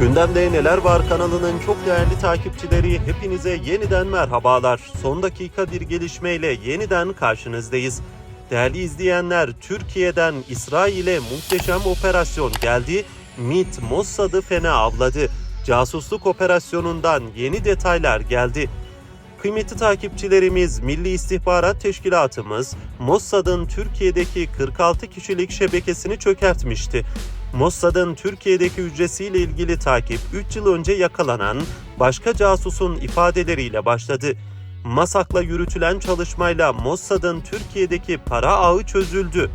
Gündemde Neler Var kanalının çok değerli takipçileri hepinize yeniden merhabalar. Son dakika bir gelişmeyle yeniden karşınızdayız. Değerli izleyenler, Türkiye'den İsrail'e muhteşem operasyon geldi. MİT Mossad'ı fena avladı. Casusluk operasyonundan yeni detaylar geldi. Kıymetli takipçilerimiz, Milli İstihbarat Teşkilatımız Mossad'ın Türkiye'deki 46 kişilik şebekesini çökertmişti. Mossad'ın Türkiye'deki hücresiyle ilgili takip 3 yıl önce yakalanan başka casusun ifadeleriyle başladı. Masak'la yürütülen çalışmayla Mossad'ın Türkiye'deki para ağı çözüldü.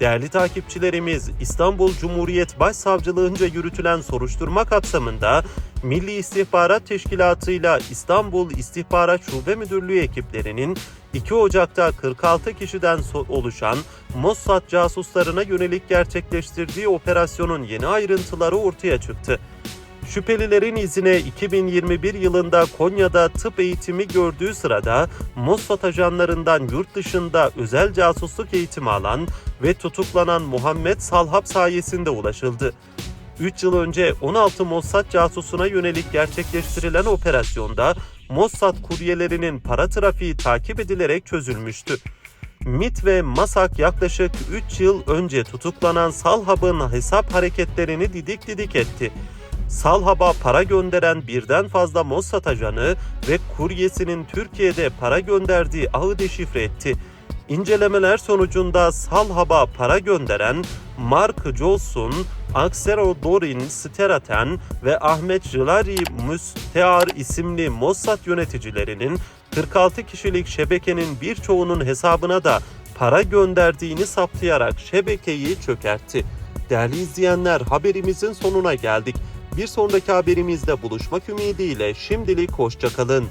Değerli takipçilerimiz, İstanbul Cumhuriyet Başsavcılığınca yürütülen soruşturma kapsamında Milli İstihbarat Teşkilatı ile İstanbul İstihbarat Şube Müdürlüğü ekiplerinin 2 Ocak'ta 46 kişiden oluşan Mossad casuslarına yönelik gerçekleştirdiği operasyonun yeni ayrıntıları ortaya çıktı. Şüphelilerin izine 2021 yılında Konya'da tıp eğitimi gördüğü sırada Mossad ajanlarından yurt dışında özel casusluk eğitimi alan ve tutuklanan Muhammed Salhab sayesinde ulaşıldı. 3 yıl önce 16 Mossad casusuna yönelik gerçekleştirilen operasyonda Mossad kuryelerinin para trafiği takip edilerek çözülmüştü. MIT ve MASAK yaklaşık 3 yıl önce tutuklanan Salhab'ın hesap hareketlerini didik didik etti. Salhab'a para gönderen birden fazla Mossad ajanı ve kuryesinin Türkiye'de para gönderdiği ağı deşifre etti. İncelemeler sonucunda Salhab'a para gönderen Mark Jolson, Aksero Dorin Steraten ve Ahmet Jilari Müstear isimli Mossad yöneticilerinin 46 kişilik şebekenin birçoğunun hesabına da para gönderdiğini saptayarak şebekeyi çökertti. Değerli izleyenler haberimizin sonuna geldik. Bir sonraki haberimizde buluşmak ümidiyle şimdilik hoşçakalın.